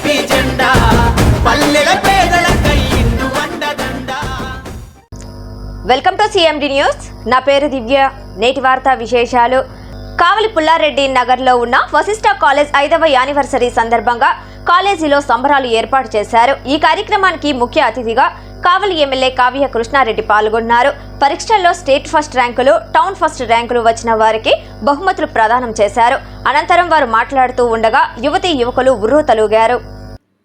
జెండా పల్లెల welcome to CMD news. నా పేరు దివ్య. నేటి వార్తా విశేషాలు. కావలి పుల్లారెడ్డి నగర్లో ఉన్న వశిష్ట కాలేజ్ ఐదవ యానివర్సరీ సందర్భంగా కాలేజీలో సంబరాలు ఏర్పాటు చేశారు. ఈ కార్యక్రమానికి ముఖ్య అతిథిగా కావలి ఎమ్మెల్యే కావ్య కృష్ణారెడ్డి పాల్గొన్నారు. పరీక్షల్లో స్టేట్ ఫస్ట్ ర్యాంకులు టౌన్ ఫస్ట్ ర్యాంకులు వచ్చిన వారికి బహుమతులు ప్రదానం చేశారు. అనంతరం వారు మాట్లాడుతూ ఉండగా యువతి యువకులు ఉర్రూ తలూగారు.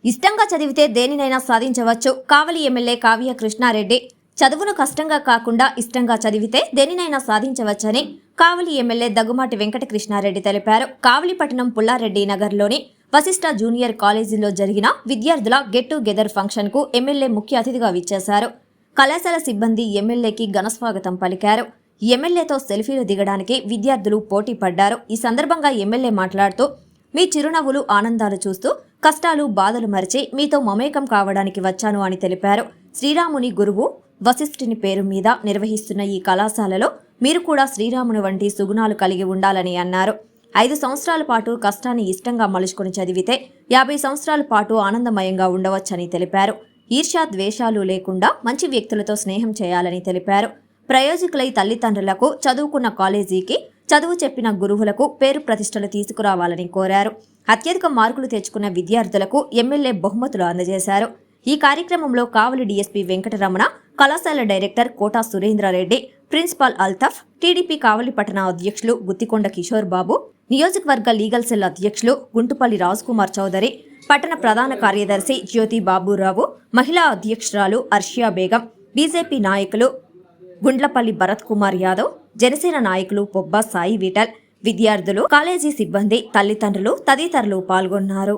ఇష్టంగా చదివితే దేనినైనా సాధించవచ్చు. కావలి ఎమ్మెల్యే కావ్య కృష్ణారెడ్డి చదువును కష్టంగా కాకుండా ఇష్టంగా చదివితే దేనినైనా సాధించవచ్చని కావలి ఎమ్మెల్యే దగ్గుమాటి వెంకటకృష్ణారెడ్డి తెలిపారు. కావలిపట్నం పుల్లారెడ్డి నగర్లోని వశిష్ఠ జూనియర్ కాలేజీలో జరిగిన విద్యార్థుల గెట్ టుగెదర్ ఫంక్షన్కు ఎమ్మెల్యే ముఖ్య అతిథిగా విచ్చేశారు. కళాశాల సిబ్బంది ఎమ్మెల్యేకి ఘనస్వాగతం పలికారు. ఎమ్మెల్యేతో సెల్ఫీలు దిగడానికి విద్యార్థులు పోటీ పడ్డారు. ఈ సందర్భంగా ఎమ్మెల్యే మాట్లాడుతూ మీ చిరునవ్వులు ఆనందాలు చూస్తూ కష్టాలు బాధలు మరిచి మీతో మమేకం కావడానికి వచ్చాను అని తెలిపారు. శ్రీరాముని గురువు వశిష్ఠుని పేరు మీద నిర్వహిస్తున్న ఈ కళాశాలలో మీరు కూడా శ్రీరాముని వంటి సుగుణాలు కలిగి ఉండాలని అన్నారు. ఐదు సంవత్సరాల పాటు కష్టాన్ని ఇష్టంగా మలుచుకొని చదివితే యాభై సంవత్సరాల పాటు ఆనందమయంగా ఉండవచ్చని తెలిపారు. ఈర్ష్యా ద్వేషాలు లేకుండా మంచి వ్యక్తులతో స్నేహం చేయాలని తెలిపారు. ప్రయోజకులై తల్లిదండ్రులకు చదువుకున్న కాలేజీకి చదువు చెప్పిన గురువులకు పేరు ప్రతిష్టలు తీసుకురావాలని కోరారు. అత్యధిక మార్కులు తెచ్చుకున్న విద్యార్థులకు ఎమ్మెల్యే బహుమతులు అందజేశారు. ఈ కార్యక్రమంలో కావలి డీఎస్పీ వెంకటరమణ కళాశాల director Kota Surendrareddy principal Altaf TDP Kavali పట్టణ అధ్యక్షులు గుత్తికొండ కిషోర్ బాబు నియోజకవర్గ లీగల్ సెల్ అధ్యక్షులు గుంటుపల్లి కుమార్ చౌదరి పట్టణ ప్రధాన కార్యదర్శి జ్యోతి బాబురావు మహిళా అధ్యక్షురాలు అర్షియా బేగం బీజేపీ నాయకులు గుండ్లపల్లి భరత్ కుమార్ యాదవ్ జనసేన నాయకులు పొబ్బా సాయి విఠల్ విద్యార్థులు కాలేజీ సిబ్బంది తల్లిదండ్రులు తదితరులు పాల్గొన్నారు.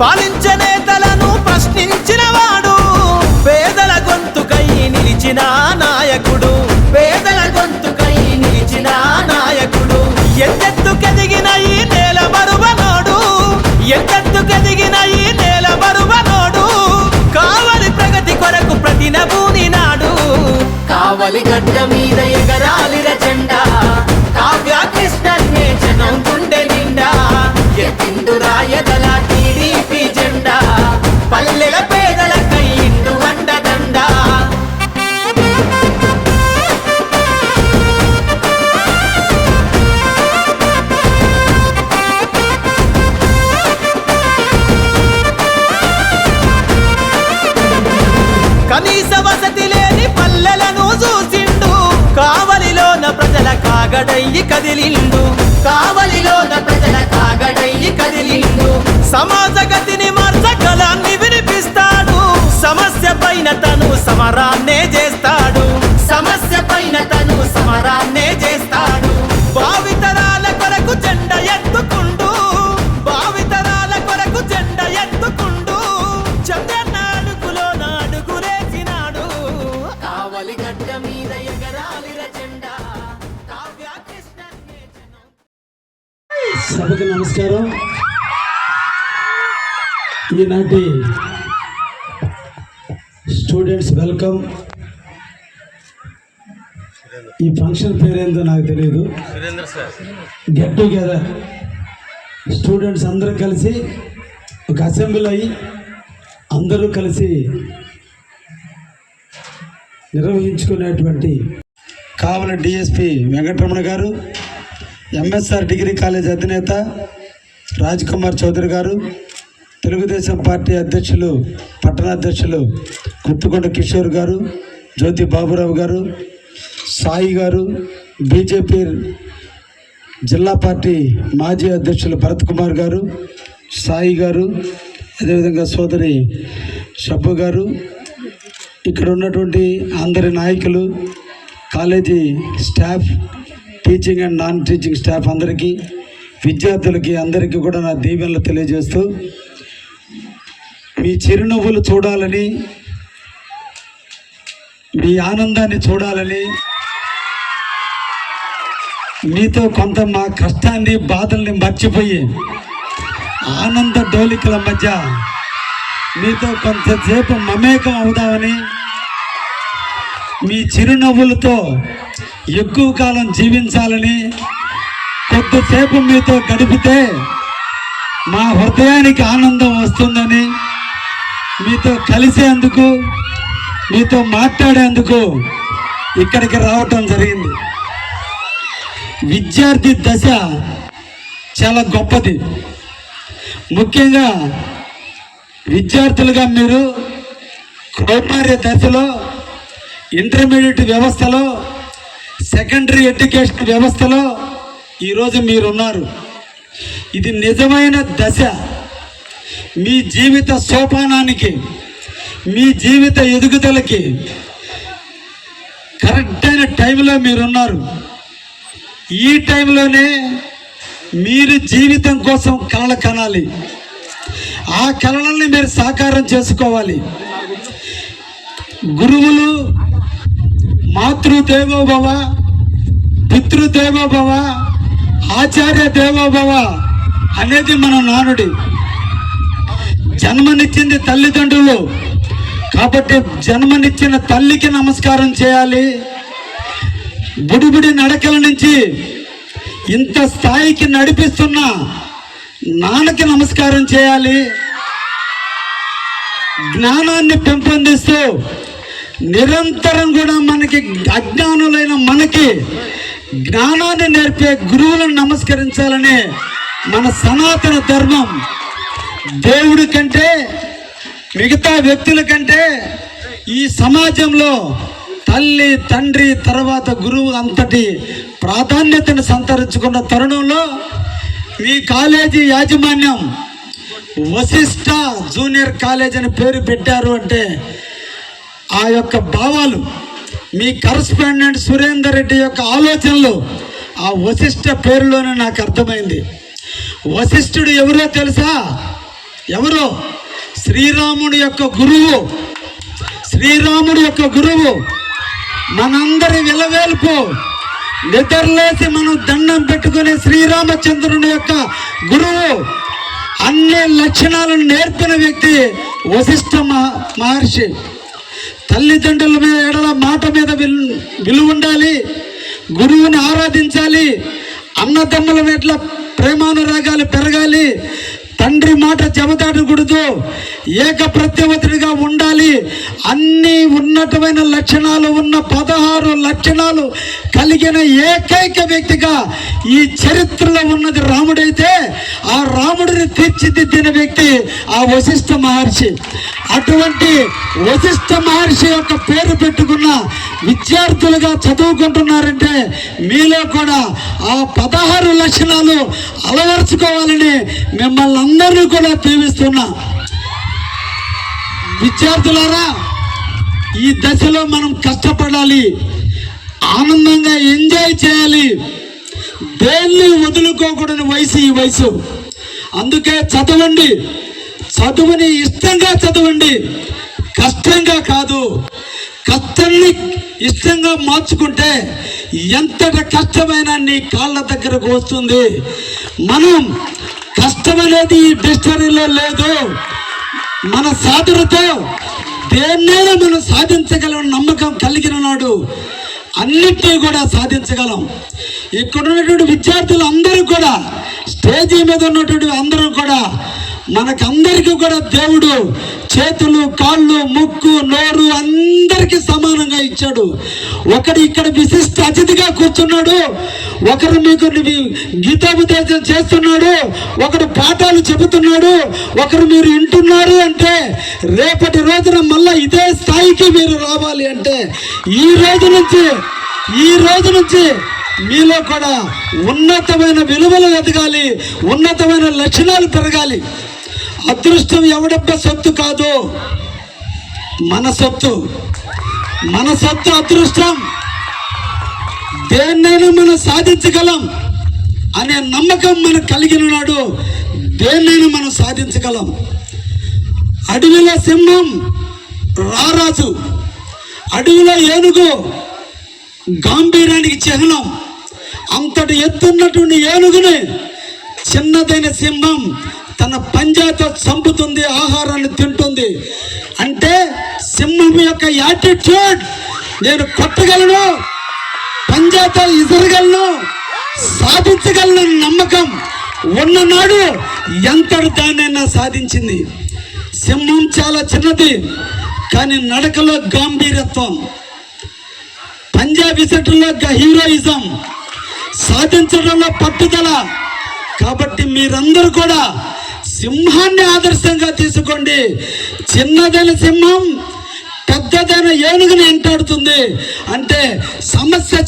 పాలించే నేతలను ప్రశ్నించిన వాడు. పేదల గొంతుకై నిలిచిన నాయకుడు. పేదల గొంతుకై నిలిచిన నాయకుడు. ఎంతెత్తుకెదిగిన ఈ నేల బరువనోడు ఎంతెత్తుకెదిగిన ఈ నేల బరువనోడు కావలి ప్రగతి కొరకు ప్రతి నభూని నాడు. కావలి గడ్డ మీద ఎగరాలి జెండా కావ్య కృష్ణ జనం గుండె నిండా. ఎత్తిండు రాయదల పల్లెల పేదల కయ్యిండు కనీస వసతి లేని పల్లెలను చూసిండు. కావలిలోన ప్రజల కాగడయ్యి కదిలిండు. కావలిలోన ప్రజల కాగడయ్యి కదిలిండు. సమాజ గతిని సమస్య పైన తను సమరాన్నే చేస్తాడు. సమస్య పైన తను సమరాన్నే చేస్తాడు. భావితరాల కొరకు జెండ ఎత్తుకుంటూ భావితరాల కొరకు జెండ ఎత్తుకుంటూ చంద్రనాడుకులో అడుగులో కావలి గడ్డ మీద ఎగరాలిర జెండా. సభకు నమస్కారం. ఈనాటి స్టూడెంట్స్ వెల్కమ్. ఈ ఫంక్షన్ పేరేందో నాకు తెలియదు గెట్ టుగెదర్ స్టూడెంట్స్ అందరూ కలిసి ఒక అసెంబ్లీ అయ్యి అందరూ కలిసి నిర్వహించుకునేటువంటి కావల డిఎస్పి వెంకటరమణ గారు ఎంఎస్ఆర్ డిగ్రీ కాలేజ్ అధినేత రాజ్ కుమార్ చౌదరి గారు తెలుగుదేశం పార్టీ అధ్యక్షులు పట్టణాధ్యక్షులు గుత్తుకొండ కిషోర్ గారు జ్యోతి బాబురావు గారు సాయి గారు బీజేపీ జిల్లా పార్టీ మాజీ అధ్యక్షులు భరత్ కుమార్ గారు సాయి గారు అదేవిధంగా సోదరి షబ్బు గారు ఇక్కడ ఉన్నటువంటి అందరి నాయకులు college staff teaching and non teaching staff అందరికీ విద్యార్థులకి అందరికీ కూడా నా దీవెనలు తెలియజేస్తూ మీ చిరునవ్వులు చూడాలని మీ ఆనందాన్ని చూడాలని మీతో కొంత మా కష్టాన్ని బాధల్ని మర్చిపోయి ఆనంద డోలికల మధ్య మీతో కొంతసేపు మమేకం అవుదామని మీ చిరునవ్వులతో ఎక్కువ కాలం జీవించాలని కొద్దిసేపు మీతో గడిపితే మా హృదయానికి ఆనందం వస్తుందని మీతో కలిసేందుకు మీతో మాట్లాడేందుకు ఇక్కడికి రావటం జరిగింది. విద్యార్థి దశ చాలా గొప్పది. ముఖ్యంగా విద్యార్థులుగా మీరు కౌమార్య దశలో ఇంటర్మీడియట్ వ్యవస్థలో సెకండరీ ఎడ్యుకేషన్ వ్యవస్థలో ఈరోజు మీరున్నారు. ఇది నిజమైన దశ. మీ జీవిత సోపానానికి మీ జీవిత ఎదుగుదలకి కరెక్ట్ అయిన టైంలో మీరున్నారు. ఈ టైంలోనే మీరు జీవితం కోసం కళలు కనాలి. ఆ కళలని మీరు సాకారం చేసుకోవాలి. గురువులు మాతృదేవోభవ పితృదేవోభవ ఆచార్య దేవోభవ అనేది మన నానుడి. జన్మనిచ్చింది తల్లిదండ్రులు. కాబట్టి జన్మనిచ్చిన తల్లికి నమస్కారం చేయాలి. బుడిబుడి నడకల నుంచి ఇంత స్థాయికి నడిపిస్తున్న నాన్నకి నమస్కారం చేయాలి. జ్ఞానాన్ని పెంపొందిస్తూ నిరంతరం కూడా మనకి అజ్ఞానులైన మనకి జ్ఞానాన్ని నేర్పే గురువులను నమస్కరించాలని మన సనాతన ధర్మం. దేవుడి కంటే మిగతా వ్యక్తుల కంటే ఈ సమాజంలో తల్లి తండ్రి తర్వాత గురువు అంతటి ప్రాధాన్యతను సంతరించుకున్న తరుణంలో మీ కాలేజీ యాజమాన్యం వశిష్ట జూనియర్ కాలేజ్ అని పేరు పెట్టారు అంటే ఆ యొక్క భావాలు మీ కరస్పాండెంట్ సురేందర్ రెడ్డి యొక్క ఆలోచనలు ఆ వశిష్ట పేరులోనే నాకు అర్థమైంది. వశిష్ఠుడు ఎవరో తెలుసా? ఎవరు? శ్రీరాముడి యొక్క గురువు. శ్రీరాముడి యొక్క గురువు. మనందరి విలవేల్పు. నిద్రలేసి మనం దండం పెట్టుకునే శ్రీరామచంద్రుని యొక్క గురువు. అన్ని లక్షణాలను నేర్పిన వ్యక్తి వశిష్ఠ మహ- మహర్షి. తల్లిదండ్రుల మీద ఎడల మాట మీద విలు- విలువ ఉండాలి. గురువుని ఆరాధించాలి. అన్నదమ్ముల మీద ప్రేమానురాగాలు పెరగాలి. తండ్రి మాట చెబదాటకూడదు ఏక ప్రత్యవతుడిగా ఉండాలి. అన్ని ఉన్నతమైన లక్షణాలు ఉన్న పదహారు లక్షణాలు కలిగిన ఏకైక వ్యక్తిగా ఈ చరిత్రలో ఉన్నది రాముడైతే ఆ రాముడిని తీర్చిదిద్దిన వ్యక్తి ఆ వశిష్ఠ మహర్షి. అటువంటి వశిష్ఠ మహర్షి యొక్క పేరు పెట్టుకున్న విద్యార్థులుగా చదువుకుంటున్నారంటే మీలో కూడా ఆ పదహారు లక్షణాలు అలవరుచుకోవాలని మిమ్మల్ని అందరినీ కూడా దీవిస్తున్నా విద్యార్థులారా ఈ దశలో మనం కష్టపడాలి ఆనందంగా ఎంజాయ్ చేయాలి. దేన్ని వదులుకోకూడని వయసు ఈ వయసు. అందుకే చదవండి. చదువుని ఇష్టంగా చదవండి. కష్టంగా కాదు. కష్టాన్ని ఇష్టంగా మార్చుకుంటే ఎంతటి కష్టమైన నీ కాళ్ళ దగ్గరకు వస్తుంది. మనం కష్టమనేది ఈ డిక్షనరీలో లేదు. మన సాధనతో దేన్నైనా మనం సాధించగలం నమ్మకం కలిగిన నాడు అన్నిటినీ కూడా సాధించగలం. ఇక్కడ ఉన్నటువంటి విద్యార్థులు అందరూ కూడా స్టేజీ మీద ఉన్నటువంటి అందరూ కూడా మనకందరికీ కూడా దేవుడు చేతులు కాళ్ళు ముక్కు నోరు అందరికీ సమానంగా ఇచ్చాడు. ఒకడు ఇక్కడ విశిష్ట అతిథిగా కూర్చున్నాడు. ఒకరు మీకు గీతోపదేశం చేస్తున్నాడు. ఒకడు పాఠాలు చెబుతున్నాడు. ఒకరు మీరు వింటున్నారు అంటే రేపటి రోజున మళ్ళా ఇదే స్థాయికి మీరు రావాలి అంటే ఈ రోజు నుంచి ఈ రోజు నుంచి మీలో కూడా ఉన్నతమైన విలువలు ఎదగాలి ఉన్నతమైన లక్షణాలు పెరగాలి. అదృష్టం ఎవడబ్బ సొత్తు కాదు? మన సొత్తు. మన సొత్తు అదృష్టం. దేన్నైనా మనం సాధించగలం అనే నమ్మకం మనకు కలిగిన నాడు దేన్నైనా మనం సాధించగలం. అడవిలో సింహం రారాజు. అడవిలో ఏనుగు గాంభీర్యానికి చిహ్నం. అంతటి ఎత్తున్నటువంటి ఏనుగుని చిన్నదైన సింహం తన పంజాతో చంపుతుంది ఆహారాన్ని తింటుంది. అంటే సింహం యొక్క యాటిట్యూడ్ నేను కొట్టగలను పంజాతో ఇసరగలను సాధించగలను నమ్మకం ఉన్ననాడు ఎంతటి దానైనా సాధించింది. సింహం చాలా చిన్నది కానీ నడకలో గాంభీర్యత్వం పంజాబ్ సెట్లో హీరోయిజం సాధించడంలో పట్టుదల. కాబట్టి మీరందరూ కూడా సింహాన్ని ఆదర్శంగా తీసుకోండి. చిన్నదైన సింహం పెద్దదైన ఏనుగుని ఎంటాడుతుంది. అంటే సమస్య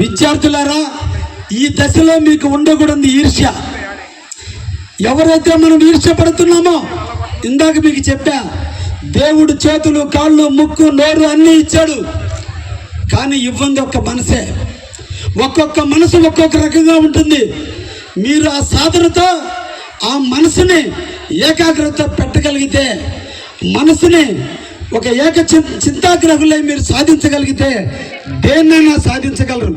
విద్యార్థులారా ఈ దశలో మీకు ఉండకూడదు ఈర్ష్య. ఎవరైతే మనం ఈర్ష్యపడుతున్నామో ఇందాక మీకు చెప్పా దేవుడు చేతులు కాళ్ళు ముక్కు నోరు అన్నీ ఇచ్చాడు. కానీ ఇవ్వంది ఒక్క మనసే. ఒక్కొక్క మనసు ఒక్కొక్క రకంగా ఉంటుంది. మీరు ఆ సాధనతో ఆ మనసుని ఏకాగ్రత పెట్టగలిగితే మనసుని ఒక ఏక చింతాగ్రహులై మీరు సాధించగలిగితే దేన్నైనా సాధించగలరు.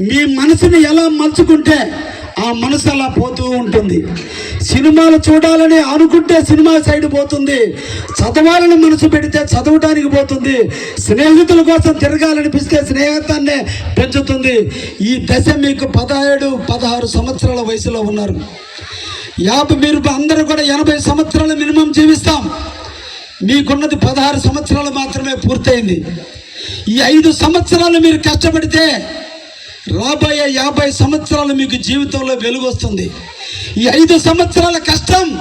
మీ మనసుని ఎలా మలుచుకుంటే ఆ మనసు అలా పోతూ ఉంటుంది. సినిమాలు చూడాలని అనుకుంటే సినిమా సైడ్ పోతుంది. చదవాలని మనసు పెడితే చదవటానికి పోతుంది. స్నేహితుల కోసం తిరగాలనిపిస్తే స్నేహితాన్ని పెంచుతుంది. ఈ దశ మీకు పదహేడు పదహారు సంవత్సరాల వయసులో ఉన్నారు. యాభై మీరు అందరూ కూడా ఎనభై సంవత్సరాలు మినిమం జీవిస్తాం. మీకున్నది పదహారు సంవత్సరాలు మాత్రమే పూర్తయింది. ఈ ఐదు సంవత్సరాలు మీరు కష్టపడితే రాబోయే యాభై సంవత్సరాలు మీకు జీవితంలో వెలుగు వస్తుంది. ఈ ఐదు సంవత్సరాల కష్టం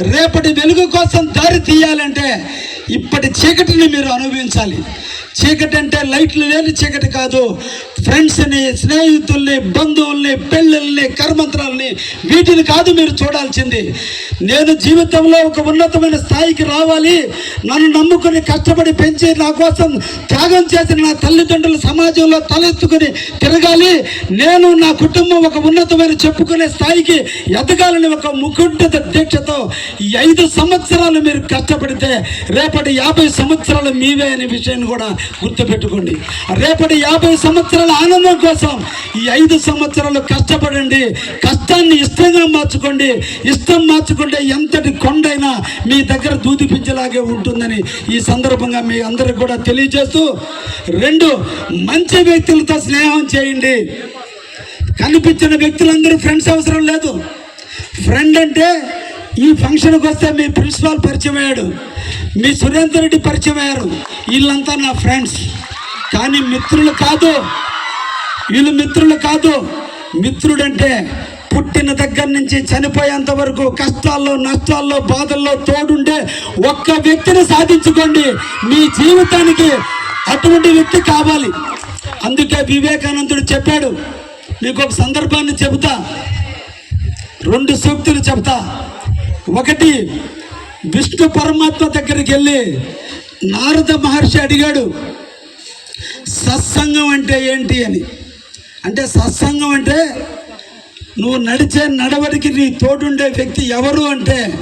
రేపటి వెలుగు కోసం దారి తీయాలంటే ఇప్పటి చీకటిని మీరు అనుభవించాలి. చీకటి అంటే లైట్లు లేని చీకటి కాదు. ఫ్రెండ్స్ని స్నేహితుల్ని బంధువుల్ని పెళ్ళిళ్ళని కర్మంత్రాలని వీటిని కాదు మీరు చూడాల్సింది. నేను జీవితంలో ఒక ఉన్నతమైన స్థాయికి రావాలి. నన్ను నమ్ముకుని కష్టపడి పెంచి నా కోసం త్యాగం చేసిన నా తల్లిదండ్రులు సమాజంలో తలెత్తుకుని తిరగాలి. నేను నా కుటుంబం ఒక ఉన్నతమైన చెప్పుకునే స్థాయికి ఎదగాలని ఒక ముకుంఠిత దీక్షతో ఈ ఐదు సంవత్సరాలు మీరు కష్టపడితే రేపటి యాభై సంవత్సరాలు మీవే అనే విషయాన్ని కూడా గుర్తుపెట్టుకోండి. రేపటి యాభై సంవత్సరాల ఆనందం కోసం ఈ ఐదు సంవత్సరాలు కష్టపడండి. కష్టాన్ని ఇష్టంగా మార్చుకోండి. ఇష్టం మార్చుకుంటే ఎంతటి కొండైనా మీ దగ్గర దూదిపించేలాగే ఉంటుందని ఈ సందర్భంగా మీ అందరికి కూడా తెలియజేస్తూ రెండు మంచి వ్యక్తులతో స్నేహం చేయండి. కనిపించిన వ్యక్తులందరూ ఫ్రెండ్స్ అవసరం లేదు. ఫ్రెండ్ అంటే ఈ ఫంక్షన్కి వస్తే మీ ప్రిన్సిపాల్ పరిచయం అయ్యాడు. మీ సురేందర్ రెడ్డి పరిచయం అయ్యారు. వీళ్ళంతా నా ఫ్రెండ్స్ కానీ మిత్రులు కాదు. వీళ్ళు మిత్రులు కాదు. మిత్రుడంటే పుట్టిన దగ్గర నుంచి చనిపోయేంత వరకు కష్టాల్లో నష్టాల్లో బాధల్లో తోడుండే ఒక్క వ్యక్తిని సాధించుకోండి. మీ జీవితానికి అటువంటి వ్యక్తి కావాలి. అందుకే వివేకానందుడు చెప్పాడు. మీకు ఒక సందర్భాన్ని చెబుతా. రెండు సూక్తులు చెబుతా. ఒకటి విష్ణు పరమాత్మ దగ్గరికి వెళ్ళి నారద మహర్షి అడిగాడు సత్సంగం అంటే ఏంటి అని. అంటే సత్సంగం అంటే నువ్వు నడిచే నడవడికి నీ తోడుండే వ్యక్తి ఎవరు అంటే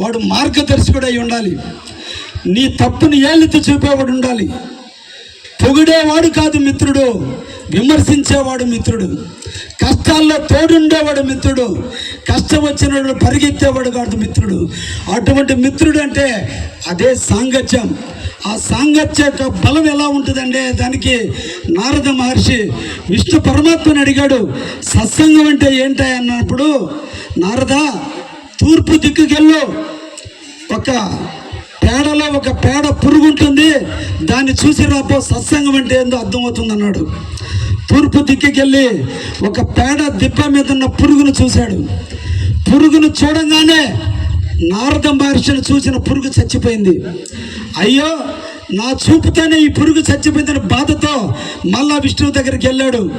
వాడు మార్గదర్శకుడు అయి ఉండాలి. నీ తప్పుని ఏళ్ళెత్తి చూపేవాడు ఉండాలి. పొగిడేవాడు కాదు మిత్రుడు. విమర్శించేవాడు మిత్రుడు. కష్టాల్లో తోడుండేవాడు మిత్రుడు. కష్టం వచ్చినప్పుడు పరిగెత్తేవాడు కాదు మిత్రుడు. అటువంటి మిత్రుడు అంటే అదే సాంగత్యం. ఆ సాంగత్య యొక్క బలం ఎలా ఉంటుందంటే దానికి నారద మహర్షి విష్ణు పరమాత్మని అడిగాడు సత్సంగం అంటే ఏంటా? అన్నప్పుడు నారద తూర్పు దిక్కుకెళ్ళు. ఒక పేడలో ఒక పేడ పురుగు ఉంటుంది దాన్ని చూసి రాపో సత్సంగం అంటే ఏందో అర్థమవుతుంది అన్నాడు తూర్పు దిక్కుకెళ్ళి ఒక పేడ దిబ్బ మీద ఉన్న పురుగును చూశాడు. పురుగును చూడంగానే నారద మహర్షిని చూసిన పురుగు చచ్చిపోయింది. అయ్యో నా చూపుతోనే ఈ పురుగు చచ్చిపోయిందని బాధతో మళ్ళా విష్ణువు దగ్గరికి వెళ్ళాడు.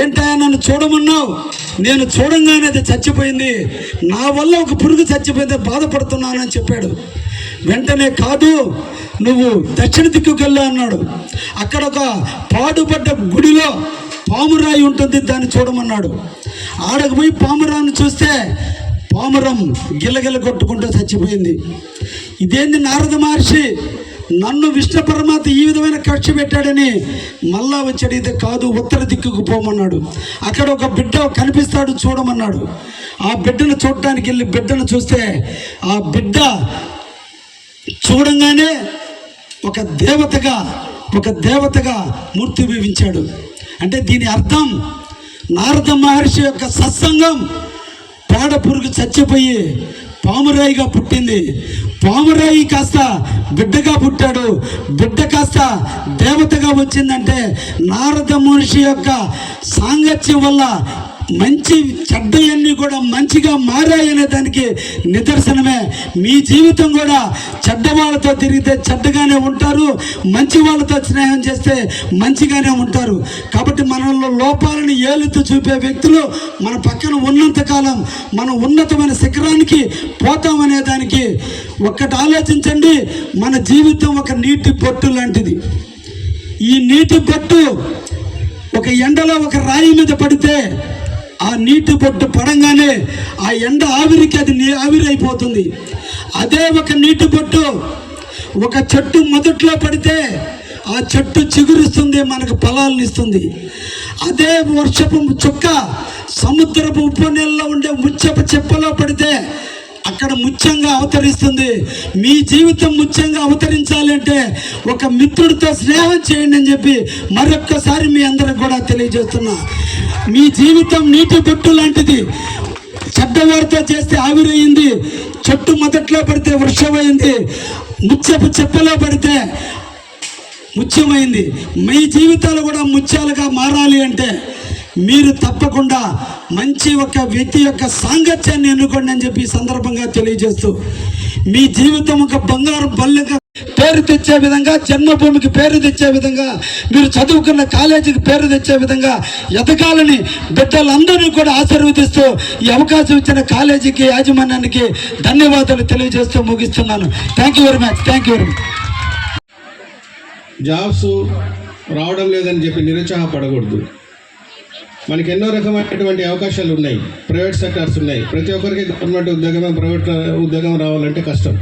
ఏంటా నన్ను చూడమన్నావు? నేను చూడంగానే అది చచ్చిపోయింది. నా వల్ల ఒక పురుగు చచ్చిపోయింది బాధపడుతున్నానని చెప్పాడు. వెంటనే కాదు నువ్వు దక్షిణ దిక్కుకెళ్ళా అన్నాడు. అక్కడ ఒక పాడుపడ్డ గుడిలో పామురాయి ఉంటుంది దాన్ని చూడమన్నాడు. ఆడకు పోయి పామురాయిని చూస్తే పామురం గిలగిల కొట్టుకుంటూ చచ్చిపోయింది. ఇదేంది నారద మహర్షి? నన్ను విష్ణు పరమాత్మ ఈ విధమైన కక్ష పెట్టాడని మళ్ళా వచ్చి అడిగితే కాదు ఉత్తర దిక్కుకు పోమన్నాడు. అక్కడ ఒక బిడ్డ కనిపిస్తాడు చూడమన్నాడు. ఆ బిడ్డను చూడటానికి వెళ్ళి బిడ్డను చూస్తే ఆ బిడ్డ చూడంగానే ఒక దేవతగా ఒక దేవతగా మూర్తి వివించాడు అంటే దీని అర్థం నారద మహర్షి యొక్క సత్సంగం పేడ పురుగు చచ్చిపోయి పామురాయిగా పుట్టింది. పామురాయి కాస్త బిడ్డగా పుట్టాడు. బిడ్డ కాస్త దేవతగా వచ్చిందంటే నారద మహర్షి యొక్క సాంగత్యం వల్ల మంచి చెడ్డయన్నీ కూడా మంచిగా మారాయనే దానికి నిదర్శనమే. మీ జీవితం కూడా చెడ్డ వాళ్ళతో తిరిగితే చెడ్డగానే ఉంటారు మంచి వాళ్ళతో స్నేహం చేస్తే మంచిగానే ఉంటారు. కాబట్టి మనలో లోపాలను ఏలుతూ చూపే వ్యక్తులు మన పక్కన ఉన్నంతకాలం మనం ఉన్నతమైన శిఖరానికి పోతామనే దానికి ఒక్కటి ఆలోచించండి మన జీవితం ఒక నీటి బొట్టు లాంటిది. ఈ నీటి బొట్టు ఒక ఎండలో ఒక రాయి మీద పడితే ఆ నీటి బొట్టు పడంగానే ఆ ఎండ ఆవిరికి అది ఆవిరైపోతుంది. అదే ఒక నీటి బొట్టు ఒక చెట్టు మొదట్లో పడితే ఆ చెట్టు చిగురిస్తుంది మనకు ఫలాలను ఇస్తుంది. అదే వర్షపు చుక్క సముద్రపు ఉప్పు నీళ్ళలో ఉండే ముచ్చపు చెప్పలో పడితే అక్కడ ముత్యంగా అవతరిస్తుంది. మీ జీవితం ముచ్చంగా అవతరించాలి అంటే ఒక మిత్రుడితో స్నేహం చేయండి అని చెప్పి మరొక్కసారి మీ అందరికి కూడా తెలియజేస్తున్నా. మీ జీవితం నీటి బొట్టు లాంటిది. చెడ్డవారితో చేస్తే ఆవిరయింది చెట్టు మొదట్లో పడితే వృక్షమైంది ముత్యపు చెప్పలో పడితే ముత్యమైంది. మీ జీవితాలు కూడా ముత్యాలుగా మారాలి అంటే మీరు తప్పకుండా మంచి ఒక వ్యక్తి యొక్క సాంగత్యాన్ని ఎన్నుకోండి అని చెప్పి సందర్భంగా తెలియజేస్తూ మీ జీవితం ఒక బంగారు బల్లెగా పేరు తెచ్చే విధంగా జన్మభూమికి పేరు తెచ్చే విధంగా మీరు చదువుకున్న కాలేజీకి పేరు తెచ్చే విధంగా ఎదగాలని బిడ్డలందరినీ కూడా ఆశీర్వదిస్తూ ఈ అవకాశం ఇచ్చిన కాలేజీకి యాజమాన్యానికి ధన్యవాదాలు తెలియజేస్తూ ముగిస్తున్నాను. Thank you very much thank you very much jobs రావడం లేదని చెప్పి నిరుత్సాహపడకూడదు. మనకి ఎన్నో రకమైనటువంటి అవకాశాలు ఉన్నాయి. ప్రైవేట్ సెక్టార్స్ ఉన్నాయి. ప్రతి ఒక్కరికి గవర్నమెంట్ ఉద్యోగమే ప్రైవేట్ ఉద్యోగం రావాలంటే కష్టం.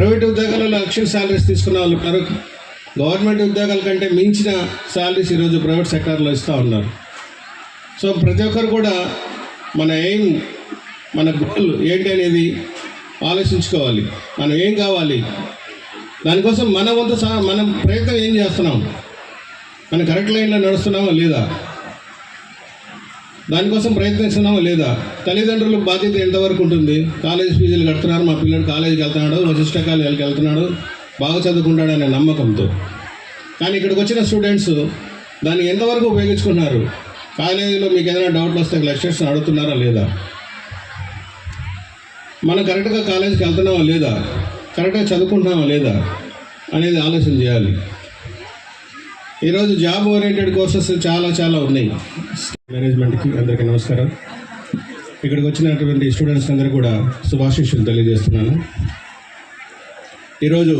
ప్రైవేట్ ఉద్యోగాలలో లక్షల శాలరీస్ తీసుకున్న వాళ్ళు ఉన్నారు గవర్నమెంట్ ఉద్యోగాల కంటే మించిన శాలరీస్ ఈరోజు ప్రైవేట్ సెక్టార్లో ఇస్తూ ఉన్నారు. సో ప్రతి ఒక్కరు కూడా మన ఎయిమ్ మన గోల్ ఏంటి అనేది ఆలోచించుకోవాలి. మనం ఏం కావాలి? దానికోసం మన వంతు సహా మనం ప్రయత్నం ఏం చేస్తున్నాం? మనం కరెక్ట్ లైన్లో నడుస్తున్నామా లేదా? దానికోసం ప్రయత్నిస్తున్నామా లేదా? తల్లిదండ్రుల బాధ్యత ఎంతవరకు ఉంటుంది? కాలేజ్ ఫీజులు కడుతున్నారు మా పిల్లడు కాలేజీకి వెళ్తున్నాడు వశిష్ట కాలేజీకి వెళ్తున్నాడు బాగా చదువుకుంటాడు అనే నమ్మకంతో. కానీ ఇక్కడికి వచ్చిన స్టూడెంట్స్ దాన్ని ఎంతవరకు ఉపయోగించుకున్నారు కాలేజీలో మీకు ఏదైనా డౌట్లు వస్తే లెక్చర్స్ని అడుగుతున్నారా లేదా? మనం కరెక్ట్గా కాలేజీకి వెళ్తున్నామా లేదా? కరెక్ట్గా చదువుకుంటున్నామా లేదా? అనేది ఆలోచన చేయాలి. ఈరోజు జాబ్ ఓరియంటెడ్ కోర్సెస్ చాలా చాలా ఉన్నాయి. మేనేజ్మెంట్కి అందరికీ నమస్కారం. ఇక్కడికి వచ్చినటువంటి స్టూడెంట్స్ అందరూ కూడా శుభాశీస్సులు తెలియజేస్తున్నాను. ఈరోజు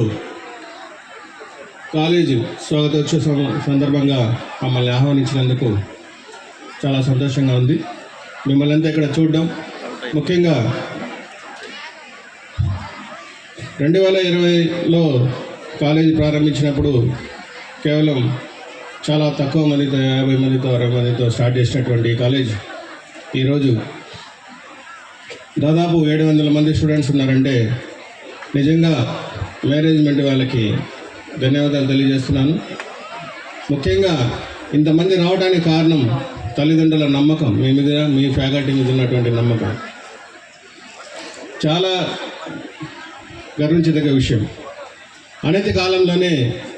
కాలేజీ స్వాగతోత్సవ సందర్భంగా మమ్మల్ని ఆహ్వానించినందుకు చాలా సంతోషంగా ఉంది. మిమ్మల్ని అంతా ఇక్కడ చూడడం. ముఖ్యంగా రెండు వేల ఇరవైలో కాలేజీ ప్రారంభించినప్పుడు కేవలం చాలా తక్కువ మందితో యాభై మందితో అరవై మందితో స్టార్ట్ చేసినటువంటి కాలేజ్ ఈరోజు. దాదాపు ఏడు వందల మంది స్టూడెంట్స్ ఉన్నారంటే నిజంగా మేనేజ్మెంట్ వాళ్ళకి ధన్యవాదాలు తెలియజేస్తున్నాను. ముఖ్యంగా ఇంతమంది రావడానికి కారణం తల్లిదండ్రుల నమ్మకం మీ మీద మీ ఫ్యాకల్టీ మీద ఉన్నటువంటి నమ్మకం. చాలా గర్వించదగ్గ విషయం. అనతి కాలంలోనే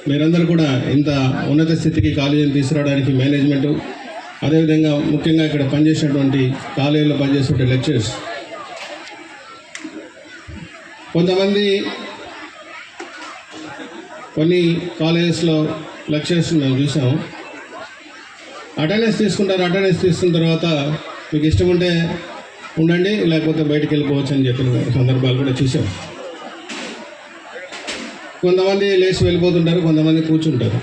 మీరందరూ కూడా ఇంత ఉన్నత స్థితికి కాలేజీని తీసుకురావడానికి మేనేజ్మెంటు అదేవిధంగా ముఖ్యంగా ఇక్కడ పనిచేసినటువంటి కాలేజీలో పనిచేస్తుంటే లెక్చర్స్ కొంతమంది కొన్ని కాలేజెస్లో లెక్చరర్స్ మేము చూసాము అటెండెన్స్ తీసుకుంటారు అటెండెన్స్ తీసుకున్న తర్వాత మీకు ఇష్టం ఉంటే ఉండండి లేకపోతే బయటకు వెళ్ళిపోవచ్చు అని చెప్పిన సందర్భాలు కూడా చూసాం. కొంతమంది లేచి వెళ్ళిపోతుంటారు కొంతమంది కూర్చుంటారు.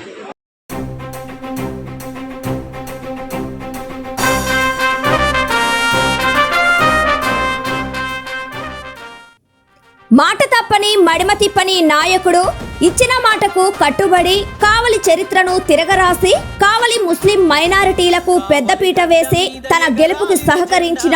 మాట తప్పని మడిమ తిప్పని నాయకుడు ఇచ్చిన మాటకు కట్టుబడి కావలి చరిత్రను తిరగరాసి కావలి ముస్లిం మైనారిటీలకు పెద్దపీట వేసి తన గెలుపుకు సహకరించిన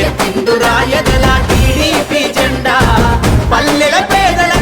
ఎత్తిందు రాయదల టీడీపీ జెండా. పల్లెల పేదల